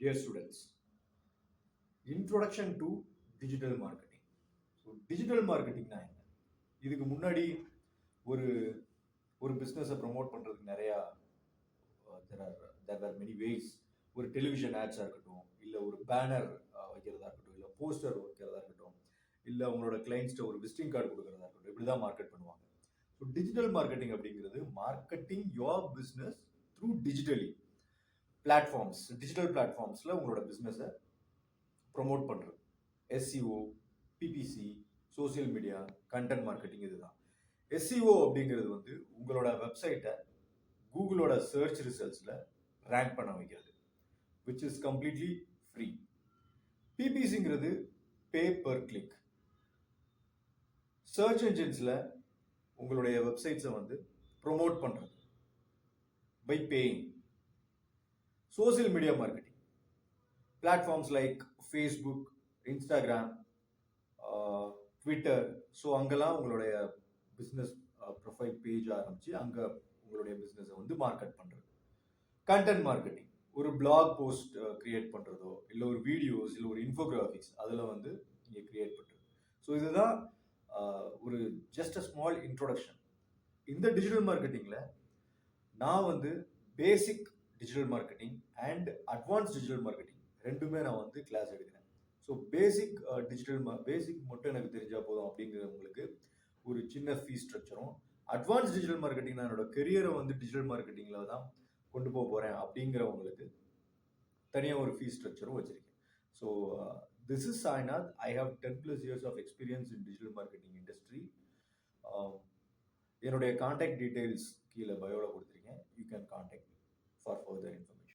Dear students, introduction to digital marketing. So digital மார்க்கெட்டிங்னா என்ன? இதுக்கு முன்னாடி ஒரு ஒரு பிஸ்னஸை ப்ரொமோட் பண்ணுறதுக்கு நிறையா there are there are many ways ஒரு டெலிவிஷன் ஆட்ஸாக இருக்கட்டும் இல்லை ஒரு பேனர் uh, வைக்கிறதா இருக்கட்டும் இல்லை போஸ்டர் வைக்கிறதா இருக்கட்டும் இல்லை உங்களோட கிளைண்ட்ஸ்ட்டு ஒரு விசிட்டிங் கார்டு கொடுக்குறதா இருக்கட்டும் இப்படி தான் மார்க்கெட் பண்ணுவாங்க. ஸோ டிஜிட்டல் மார்க்கெட்டிங் அப்படிங்கிறது marketing your business through digitally platforms digital பிளாட்ஃபார்ம்ஸில் உங்களோட பிஸ்னஸை ப்ரொமோட் பண்ணுறது SEO PPC social media content marketing இதுதான். எஸ்சிஓ அப்படிங்கிறது வந்து உங்களோட வெப்சைட்டை கூகுளோட சர்ச் ரிசல்ட்ஸில் ரேங்க் பண்ண வைக்கிறது விச் இஸ் கம்ப்ளீட்லி ஃப்ரீ பிபிசிங்கிறது பே பர் கிளிக் சர்ச் என்ஜின்ஸில் உங்களுடைய வெப்சைட்ஸை வந்து ப்ரொமோட் பண்ணுறது by paying social media marketing platforms like Facebook Instagram Twitter so அங்கெல்லாம் உங்களுடைய பிஸ்னஸ் ப்ரொஃபைல் பேஜ் ஆரம்பித்து அங்கே உங்களுடைய பிஸ்னஸை வந்து மார்க்கெட் பண்ணுறது கண்டென்ட் மார்க்கெட்டிங் ஒரு பிளாக் போஸ்ட் கிரியேட் பண்ணுறதோ இல்லை ஒரு வீடியோஸ் இல்லை ஒரு இன்ஃபோகிராஃபிக்ஸ் அதில் வந்து நீங்கள் கிரியேட் பண்ணுறது ஸோ இதுதான் uh, ஒரு ஜஸ்ட் அ ஸ்மால் இன்ட்ரோடக்ஷன் இந்த டிஜிட்டல் மார்க்கெட்டிங்கில் நான் வந்து basic digital marketing and advance digital marketing ரெண்டுமே நான் வந்து கிளாஸ் எடுக்கிறேன். ஸோ பேசிக் டிஜிட்டல் பேசிக் மட்டும் எனக்கு தெரிஞ்சால் போதும் அப்படிங்கிறவங்களுக்கு ஒரு சின்ன ஃபீஸ் ஸ்ட்ரக்சரும் அட்வான்ஸ் டிஜிட்டல் மார்க்கெட்டிங் நான் என்னோட கெரியரை வந்து டிஜிட்டல் மார்க்கெட்டிங்கில் தான் கொண்டு போக போகிறேன் அப்படிங்கிறவங்களுக்கு தனியாக ஒரு ஃபீஸ் ஸ்ட்ரக்சரும் வச்சுருக்கேன். So this is Sainath I have ten plus years of experience in digital marketing industry என்னுடைய காண்டாக்ட் டீட்டெயில்ஸ் கீழே பயோவில் கொடுத்துருக்கேன். You can contact for further information.